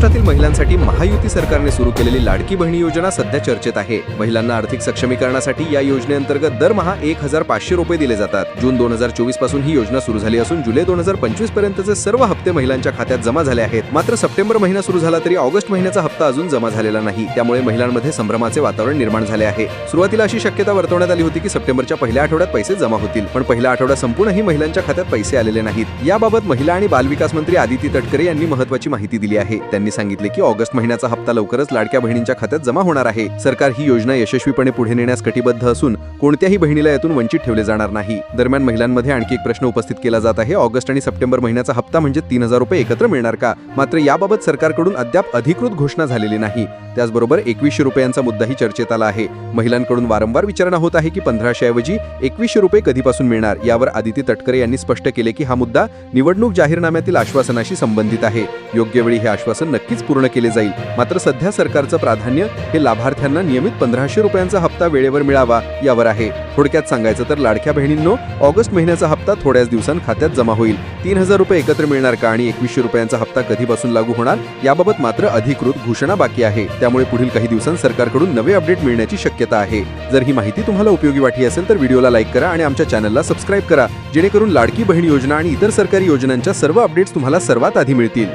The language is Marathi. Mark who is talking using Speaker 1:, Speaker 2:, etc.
Speaker 1: महाराष्ट्रातील महिलांसाठी महायुती सरकारने सुरू केलेली लाडकी बहिणी योजना सध्या चर्चेत आहे. महिलांना आर्थिक सक्षमीकरणासाठी या योजनेअंतर्गत दरमहा एक हजार पाचशे रुपये दिले जातात. जून दोन हजार चोवीसपासून ही योजना सुरू झाली असून जुलै दोन हजार पंचवीस पर्यंतचे सर्व हप्ते महिलांच्या खात्यात जमा झाले आहेत. मात्र सप्टेंबर महिना सुरू झाला तरी ऑगस्ट महिन्याचा हप्ता अजून जमा झालेला नाही. त्यामुळे महिलांमध्ये संभ्रमाचे वातावरण निर्माण झाले आहे. सुरुवातीला अशी शक्यता वर्तवण्यात आली होती की सप्टेंबरच्या पहिल्या आठवड्यात पैसे जमा होतील. पण पहिला आठवडा संपूर्णही महिलांच्या खात्यात पैसे आलेले नाहीत. याबाबत महिला आणि बालविकास मंत्री आदिती तटकरे यांनी महत्वाची माहिती दिली आहे. त्यांनी सांगितले की ऑगस्ट महिन्याचा हप्ता लवकरच लाडक्या बहिणींच्या खात्यात जमा होणार आहे. सरकार ही योजना यशस्वीपणे पुढे नेण्यास कटिबद्ध असून कोणत्याही बहिणीला यातून वंचित ठेवले जाणार नाही. दरम्यान महिलांमध्ये आणखी एक प्रश्न उपस्थित केला जात आहे. ऑगस्ट आणि सप्टेंबर महिन्याचा हप्ता म्हणजे तीन हजार रुपये एकत्र मिळणार का? मात्र याबाबत सरकारकडून अद्याप अधिकृत घोषणा झालेली नाही. त्याचबरोबर एकवीसशे रुपयांचा मुद्दाही चर्चेत आला आहे. महिलांकडून वारंवार विचारणा होत आहे की पंधराशे ऐवजी एकवीसशे रुपये कधीपासून मिळणार? यावर आदिती तटकरे यांनी स्पष्ट केले की हा मुद्दा निवडणूक जाहीरनाम्यातील आश्वासनाशी संबंधित आहे. योग्य वेळी हे आश्वासन नक्कीच पूर्ण केले जाईल. मात्र सध्या सरकारचं प्राधान्य हे लाभार्थ्यांना नियमित पंधराशे रुपयांचा हप्ता वेळेवर मिळावा यावर आहे. थोडक्यात सांगायचं तर लाडक्या बहिणींनो ऑगस्ट महिन्याचा हप्ता थोड्याच दिवसांत खात्यात जमा होईल. तीन हजार रुपये एकत्र मिळणार का आणि एकवीसशे रुपयांचा हप्ता कधीपासून लागू होणार याबाबत मात्र अधिकृत घोषणा बाकी आहे. त्यामुळे पुढील काही दिवसांत सरकारकडून नवे अपडेट मिळण्याची शक्यता आहे. जर ही माहिती तुम्हाला उपयोगी वाटली असेल तर व्हिडिओला लाईक करा आणि आमच्या चॅनलला सबस्क्राईब करा. जेणेकरून लाडकी बहीण योजना आणि इतर सरकारी योजनांच्या सर्व अपडेट्स तुम्हाला सर्वात आधी मिळतील.